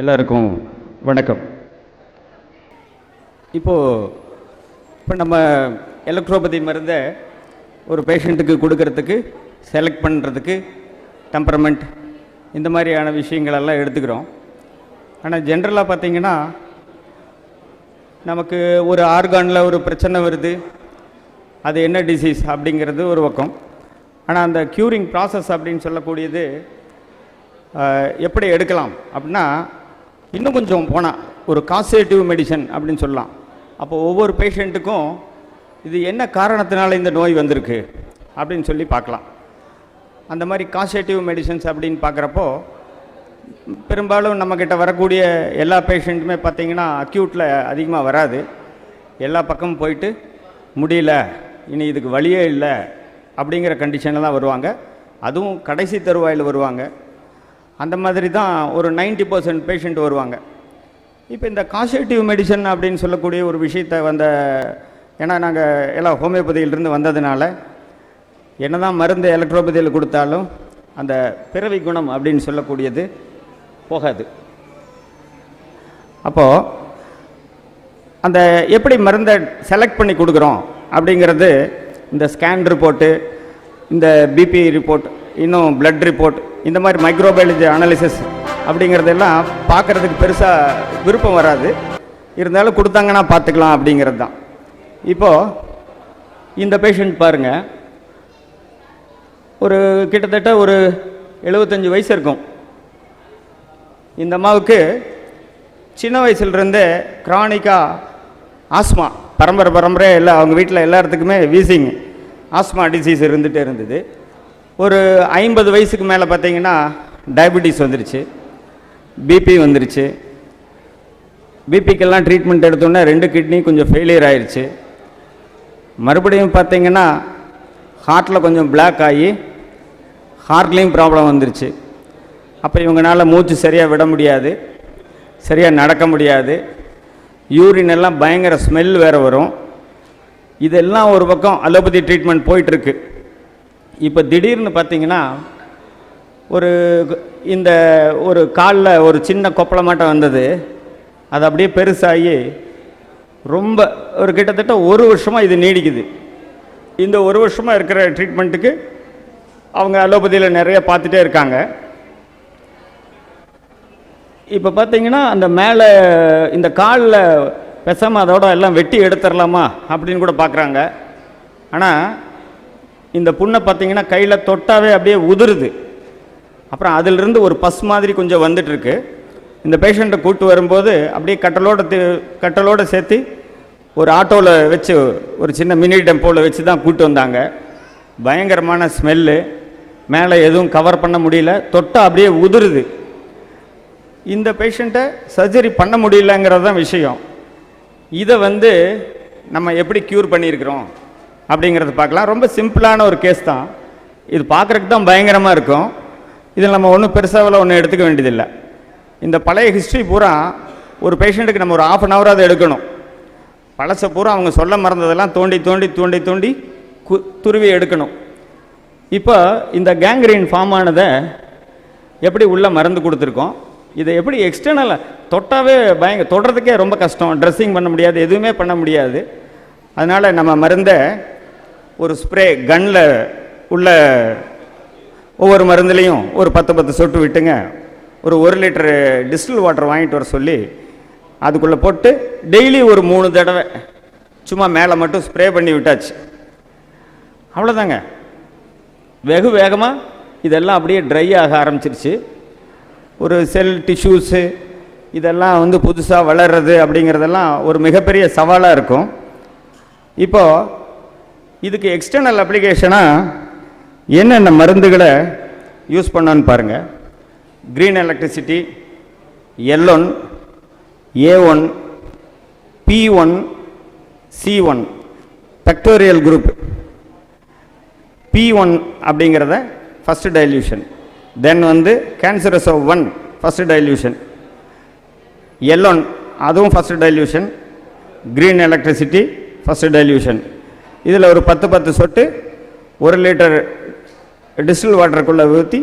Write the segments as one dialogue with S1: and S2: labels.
S1: எல்லாருக்கும் வணக்கம். இப்போது இப்போ நம்ம எலக்ட்ரோபதி மருந்தை ஒரு பேஷண்ட்டுக்கு கொடுக்கறதுக்கு செலக்ட் பண்ணுறதுக்கு டெம்பரமெண்ட் இந்த மாதிரியான விஷயங்களெல்லாம் எடுத்துக்கிறோம். ஆனால் ஜென்ரலாக பார்த்தீங்கன்னா நமக்கு ஒரு ஆர்கானில் ஒரு பிரச்சனை வருது அது என்ன டிசீஸ் அப்படிங்கிறது ஒரு பக்கம். ஆனால் அந்த க்யூரிங் ப்ராசஸ் அப்படின்னு சொல்லக்கூடியது எப்படி எடுக்கலாம் அப்படின்னா இன்னும் கொஞ்சம் போனால் ஒரு காசேட்டிவ் மெடிசன் அப்படின்னு சொல்லலாம். அப்போ ஒவ்வொரு பேஷண்ட்டுக்கும் இது என்ன காரணத்தினால இந்த நோய் வந்திருக்கு அப்படின்னு சொல்லி பார்க்கலாம். அந்த மாதிரி காசேட்டிவ் மெடிசன்ஸ் அப்படின்னு பார்க்குறப்போ பெரும்பாலும் நம்மக்கிட்ட வரக்கூடிய எல்லா பேஷண்ட்டுமே பார்த்தீங்கன்னா அக்யூட்டில் அதிகமாக வராது. எல்லா பக்கமும் போயிட்டு முடியல இனி இதுக்கு வழியே இல்லை அப்படிங்கிற கண்டிஷனில் தான் வருவாங்க. அதுவும் கடைசி தருவாயில் வருவாங்க. அந்த மாதிரி தான் ஒரு 90% பர்சன்ட் பேஷண்ட் வருவாங்க. இப்போ இந்த காசேட்டிவ் மெடிசன் அப்படின்னு சொல்லக்கூடிய ஒரு விஷயத்தை வந்த ஏன்னா நாங்கள் எல்லாம் ஹோமியோபதியிலிருந்து வந்ததுனால என்னதான் மருந்து எலக்ட்ரோபதியில் கொடுத்தாலும் அந்த பிறவி குணம் அப்படின்னு சொல்லக்கூடியது போகாது. அப்போது அந்த எப்படி மருந்தை செலக்ட் பண்ணி கொடுக்குறோம் அப்படிங்கிறது இந்த ஸ்கேன் ரிப்போர்ட்டு இந்த பிபி ரிப்போர்ட் இன்னும் பிளட் ரிப்போர்ட் இந்த மாதிரி மைக்ரோபயாலஜி அனாலிசிஸ் அப்படிங்கிறதெல்லாம் பார்க்குறதுக்கு பெருசாக விருப்பம் வராது. இருந்தாலும் கொடுத்தாங்கன்னா பார்த்துக்கலாம் அப்படிங்கிறது தான். இப்போது இந்த பேஷண்ட் பாருங்கள் ஒரு கிட்டத்தட்ட ஒரு எழுபத்தஞ்சு வயசு இருக்கும். இந்த அம்மாவுக்கு சின்ன வயசுலேருந்தே க்ரானிக்காக ஆஸ்மா பரம்பரை பரம்பரை எல்லா அவங்க வீட்டில் எல்லாத்துக்குமே வீசிங் ஆஸ்மா டிசீஸ் இருந்துகிட்டே இருந்தது. ஒரு ஐம்பது வயசுக்கு மேலே பார்த்தீங்கன்னா டயபெட்டிஸ் வந்துருச்சு பிபி வந்துருச்சு. பிபிக்கெல்லாம் ட்ரீட்மெண்ட் எடுத்தோன்னே ரெண்டு கிட்னி கொஞ்சம் ஃபெயிலியர் ஆயிடுச்சு மறுபடியும் பார்த்தீங்கன்னா ஹார்ட்டில் கொஞ்சம் பிளாக் ஆகி ஹார்ட்லேயும் ப்ராப்ளம் வந்துருச்சு. அப்போ இவங்களால மூச்சு சரியாக விட முடியாது சரியாக நடக்க முடியாது. யூரின் எல்லாம் பயங்கர ஸ்மெல் வேறு வரும். இதெல்லாம் ஒரு பக்கம் அலோபதி ட்ரீட்மெண்ட் போயிட்டுருக்கு இப்போ திடீர்னு பார்த்தீங்கன்னா ஒரு இந்த ஒரு காலில் ஒரு சின்ன கொப்பளமாட்டம் வந்தது. அது அப்படியே பெருசாகி ரொம்ப ஒரு கிட்டத்தட்ட ஒரு வருஷமாக இது நீடிக்குது. இந்த ஒரு வருஷமாக இருக்கிற ட்ரீட்மெண்ட்டுக்கு அவங்க அலோபதியில் நிறைய பார்த்துட்டே இருக்காங்க. இப்போ பார்த்தீங்கன்னா அந்த மேலே இந்த காலில் பெசாமல் அதோட எல்லாம் வெட்டி எடுத்துடலாமா அப்படின்னு கூட பார்க்குறாங்க ஆனால் இந்த புண்ணை பார்த்தீங்கன்னா கையில் தொட்டாவே அப்படியே உதிருது. அப்புறம் அதிலிருந்து ஒரு பஸ் மாதிரி கொஞ்சம் வந்துட்டுருக்கு. இந்த பேஷண்ட்டை கூட்டு வரும்போது அப்படியே கட்டலோட கட்டலோடு கட்டலோட சேர்த்து ஒரு ஆட்டோவில் வச்சு ஒரு சின்ன மினி டெம்போவில் வச்சு தான் கூட்டு வந்தாங்க. பயங்கரமான ஸ்மெல்லு. மேலே எதுவும் கவர் பண்ண முடியல. தொட்டா அப்படியே உதிருது. இந்த பேஷண்ட்டை சர்ஜரி பண்ண முடியலங்கிறது தான் விஷயம். இதை வந்து நம்ம எப்படி க்யூர் பண்ணியிருக்கிறோம்? அப்படிங்கிறத பார்க்கலாம். ரொம்ப சிம்பிளான ஒரு கேஸ் தான். இது பார்க்குறதுக்கு தான் பயங்கரமாக இருக்கும். இதில் நம்ம ஒன்றும் பெருசாவில் ஒன்றும் எடுத்துக்க வேண்டியதில்லை. இந்த பழைய ஹிஸ்ட்ரி பூரா ஒரு பேஷண்ட்டுக்கு நம்ம ஒரு ஆஃப் அன் ஹவராக அதை எடுக்கணும். பழசை பூரா அவங்க சொல்ல மறந்ததெல்லாம் தோண்டி தோண்டி தோண்டி தோண்டி கு துருவி எடுக்கணும். இப்போ இந்த கேங்க்ரீன் ஃபார்ம் ஆனதை எப்படி உள்ளே மருந்து கொடுத்துருக்கோம்? இதை எப்படி எக்ஸ்டர்னலாக தொட்டாவே பயங்க தொடுறதுக்கே ரொம்ப கஷ்டம். ட்ரெஸ்ஸிங் பண்ண முடியாது எதுவுமே பண்ண முடியாது. அதனால் நம்ம மருந்தை ஒரு ஸ்ப்ரே கன்னில் உள்ள ஒவ்வொரு மருந்துலேயும் ஒரு பத்து பத்து சொட்டு விட்டுங்க. ஒரு ஒரு லிட்டரு டிஸ்டில் வாட்டர் வாங்கிட்டு வர சொல்லி அதுக்குள்ளே போட்டு டெய்லி ஒரு மூணு தடவை சும்மா மேலே மட்டும் ஸ்ப்ரே பண்ணி விட்டாச்சு. அவ்வளோதாங்க வெகு வேகமாக இதெல்லாம் அப்படியே ட்ரை ஆக ஆரம்பிச்சிருச்சு. ஒரு செல் டிஷ்யூஸு இதெல்லாம் வந்து புதுசாக வளர்றது அப்படிங்கிறதெல்லாம் ஒரு மிகப்பெரிய சவாலாக இருக்கும். இப்போது இதுக்கு எக்ஸ்டர்னல் அப்ளிகேஷனாக என்னென்ன மருந்துகளை யூஸ் பண்ணான்னு பாருங்கள் green electricity L one A one B one C one bacterial group B one அப்படிங்கிறத ஃபஸ்ட்டு டைல்யூஷன் தென் வந்து cancerous of one first dilution L one அதுவும் first dilution green electricity first dilution இதில் ஒரு பத்து பத்து சொட்டு ஒரு லிட்டர் டிஸ்டில் வாட்டருக்குள்ளே ஊற்றி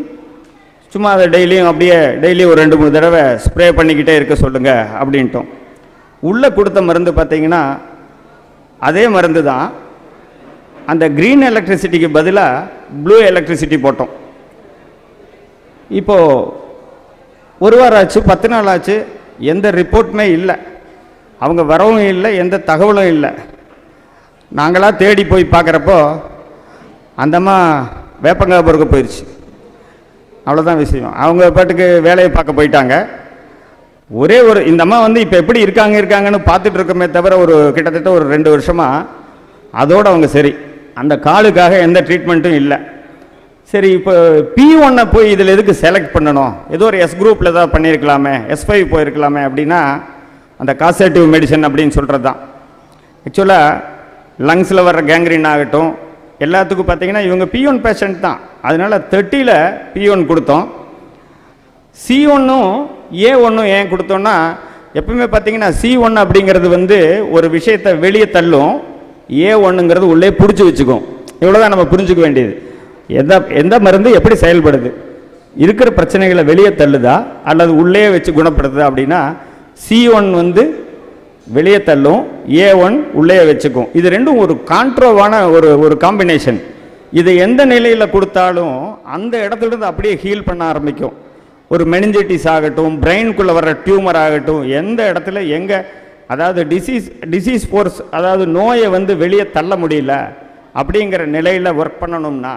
S1: சும்மா அதை டெய்லியும் அப்படியே டெய்லியும் ஒரு ரெண்டு மூணு தடவை ஸ்ப்ரே பண்ணிக்கிட்டே இருக்க சொல்லுங்கள் அப்படின்ட்டோம். உள்ளே கொடுத்த மருந்து பார்த்தீங்கன்னா அதே மருந்து தான். அந்த க்ரீன் எலக்ட்ரிசிட்டிக்கு பதிலாக ப்ளூ எலக்ட்ரிசிட்டி போட்டோம். இப்போது ஒரு வாரம் ஆச்சு பத்து நாள் ஆச்சு எந்த ரிப்போர்ட்டுமே இல்லை. அவங்க வரவும் இல்லை எந்த தகவலும் இல்லை. நாங்களாக தேடி போய் பார்க்குறப்போ அந்தம்மா வேப்பங்காபுருக்கு போயிடுச்சு அவ்வளோதான் விஷயம். அவங்க பாட்டுக்கு வேலையை பார்க்க போயிட்டாங்க. ஒரே ஒரு இந்த அம்மா வந்து இப்போ எப்படி இருக்காங்க இருக்காங்கன்னு பார்த்துட்டு இருக்கோமே தவிர ஒரு கிட்டத்தட்ட ஒரு ரெண்டு வருஷமாக அதோட அவங்க சரி. அந்த காலுக்காக எந்த ட்ரீட்மெண்ட்டும் இல்லை. சரி இப்போ பி ஒன்னை போய் இதில் எதுக்கு செலக்ட் பண்ணணும்? ஏதோ ஒரு எஸ் குரூப்பில் ஏதாவது பண்ணியிருக்கலாமே எஸ் ஃபைவ் போயிருக்கலாமே அப்படின்னா அந்த காசேட்டிவ் மெடிசன் அப்படின்னு சொல்கிறது தான் ஆக்சுவலாக லங்ஸில் வர்ற கேங்க்ரீன் ஆகட்டும் எல்லாத்துக்கும் பார்த்தீங்கன்னா இவங்க பி ஒன் பேஷண்ட் தான். அதனால் தேர்ட்டியில் பி ஒன் கொடுத்தோம். சி ஒன்றும் ஏ ஒன்றும் ஏன் கொடுத்தோன்னா எப்பவுமே பார்த்தீங்கன்னா சி ஒன் அப்படிங்கிறது வந்து ஒரு விஷயத்தை வெளியே தள்ளும். ஏ ஒன்றுங்கிறது உள்ளே பிடிச்சி வச்சுக்கும். இவ்வளோதான் நம்ம புரிஞ்சுக்க வேண்டியது. எந்த எந்த மருந்து எப்படி செயல்படுது? இருக்கிற பிரச்சனைகளை வெளியே தள்ளுதா? அல்லது உள்ளே வச்சு குணப்படுத்துதா அப்படின்னா சி ஒன் வந்து வெளியே தள்ளும் ஏ ஒன் உள்ளே வச்சுக்கும். இது ரெண்டும் ஒரு கான்ட்ரோவான ஒரு ஒரு காம்பினேஷன் இது எந்த நிலையில் கொடுத்தாலும் அந்த இடத்துலேருந்து அப்படியே ஹீல் பண்ண ஆரம்பிக்கும். ஒரு மெனிஞ்சிட்டிஸ் ஆகட்டும் பிரெயின்குள்ளே வர டியூமர் ஆகட்டும் எந்த இடத்துல எங்கே அதாவது டிசீஸ் டிசீஸ் ஃபோர்ஸ் அதாவது நோயை வந்து வெளியே தள்ள முடியல அப்படிங்கிற நிலையில் ஒர்க் பண்ணணும்னா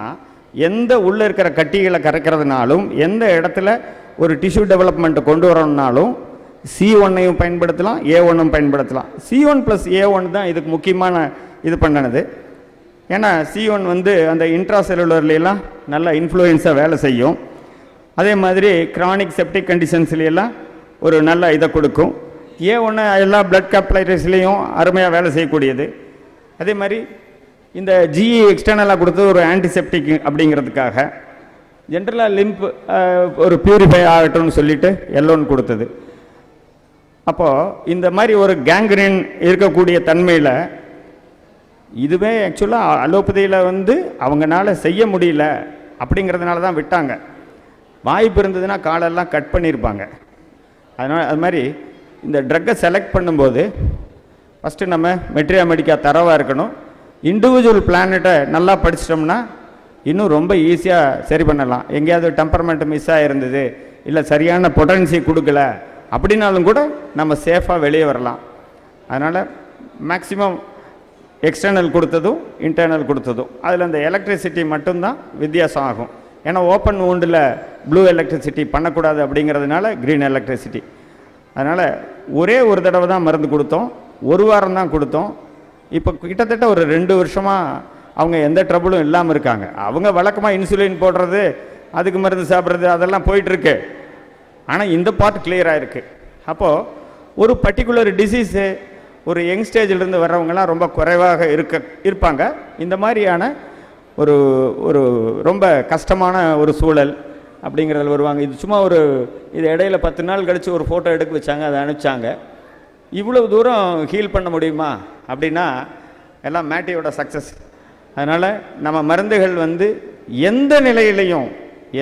S1: எந்த உள்ளே இருக்கிற கட்டிகளை கரைக்கிறதுனாலும் எந்த இடத்துல ஒரு டிஷ்யூ டெவலப்மெண்ட்டை கொண்டு வரணும்னாலும் சி ஒன்னையும் பயன்படுத்தலாம் ஏ ஒன்னும் பயன்படுத்தலாம். C one plus A one தான் இதுக்கு முக்கியமான இது பண்ணினது. ஏன்னா சி ஒன் வந்து அந்த இன்ட்ரா இன்ட்ராசெல்லுலர்லாம் நல்ல இன்ஃப்ளூயன்ஸாக வேலை செய்யும். அதே மாதிரி கிரானிக் செப்டிக் கண்டிஷன்ஸ்லாம் ஒரு நல்ல இதை கொடுக்கும். ஏ ஒன்று எல்லா பிளட் கேப்லைட்டிஸ்லேயும் அருமையாக வேலை செய்யக்கூடியது. அதே மாதிரி இந்த ஜிஇ எக்ஸ்டர்னலாக கொடுத்தது ஒரு ஆன்டிசெப்டிக் அப்படிங்கிறதுக்காக. ஜென்ரலாக லிம்ப் ஒரு பியூரிஃபை ஆகட்டும்னு சொல்லிட்டு எல்லோன்னு கொடுத்தது. அப்போது இந்த மாதிரி ஒரு கேங்க்ரின் இருக்கக்கூடிய தன்மையில் இதுவே ஆக்சுவலாக அலோபதியில் வந்து அவங்கனால செய்ய முடியல அப்படிங்கிறதுனால தான் விட்டாங்க. வாய்ப்பு இருந்ததுன்னா காலெல்லாம் கட் பண்ணியிருப்பாங்க அதனால் அது மாதிரி இந்த ட்ரக்கை செலக்ட் பண்ணும்போது ஃபஸ்ட்டு நம்ம மெட்ரியா மெடிக்கா தரவாக இருக்கணும் இண்டிவிஜுவல் பிளானட்டை நல்லா படிச்சிட்டோம்னா இன்னும் ரொம்ப ஈஸியாக சரி பண்ணலாம். எங்கேயாவது டெம்பர்மெண்ட் மிஸ் ஆகிருந்தது இல்லை சரியான பொட்டன்சி கொடுக்கல அப்படின்னாலும் கூட நம்ம சேஃபாக வெளியே வரலாம். அதனால் மேக்சிமம் எக்ஸ்டர்னல் கொடுத்ததும் இன்டர்னல் கொடுத்ததும். அதில் அந்த எலக்ட்ரிசிட்டி மட்டும்தான் வித்தியாசம் ஆகும். ஏன்னா ஓப்பன் ஊண்டில் ப்ளூ எலக்ட்ரிசிட்டி பண்ணக்கூடாது அப்படிங்கிறதுனால க்ரீன் எலக்ட்ரிசிட்டி அதனால் ஒரே ஒரு தடவை தான் மருந்து கொடுத்தோம். ஒரு வாரம் தான் கொடுத்தோம். இப்போ கிட்டத்தட்ட ஒரு ரெண்டு வருஷமாக அவங்க எந்த ட்ரபுளும் இல்லாமல் இருக்காங்க. அவங்க வழக்கமாக இன்சுலின் போடுறது அதுக்கு மருந்து சாப்பிட்றது அதெல்லாம் போயிட்டுருக்கு ஆனால் இந்த பார்ட் கிளியராக இருக்குது அப்போது ஒரு பர்டிகுலர் டிசீஸு ஒரு யங் ஸ்டேஜிலிருந்து வர்றவங்கலாம் ரொம்ப குறைவாக இருக்க இருப்பாங்க. இந்த மாதிரியான ஒரு ஒரு ரொம்ப கஷ்டமான ஒரு சூழல் அப்படிங்கிறதுல வருவாங்க. இது சும்மா ஒரு இது இடையில பத்து நாள் கழித்து ஒரு ஃபோட்டோ எடுக்க வச்சாங்க அதை அனுப்பிச்சாங்க. இவ்வளவு தூரம் ஹீல் பண்ண முடியுமா? அப்படின்னா எல்லாம் மேட்டியோட சக்ஸஸ் அதனால் நம்ம மருந்துகள் வந்து எந்த நிலையிலையும்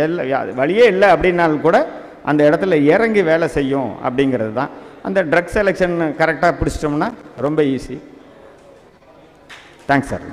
S1: எல்லா வழியே இல்லை அப்படின்னாலும் கூட அந்த இடத்துல இறங்கி வேலை செய்யும் அப்படிங்கிறது தான். அந்த ட்ரக் செலெக்ஷன் கரெக்டாக பிடிச்சிட்டோம்னா ரொம்ப ஈஸி தேங்க்ஸ் சார்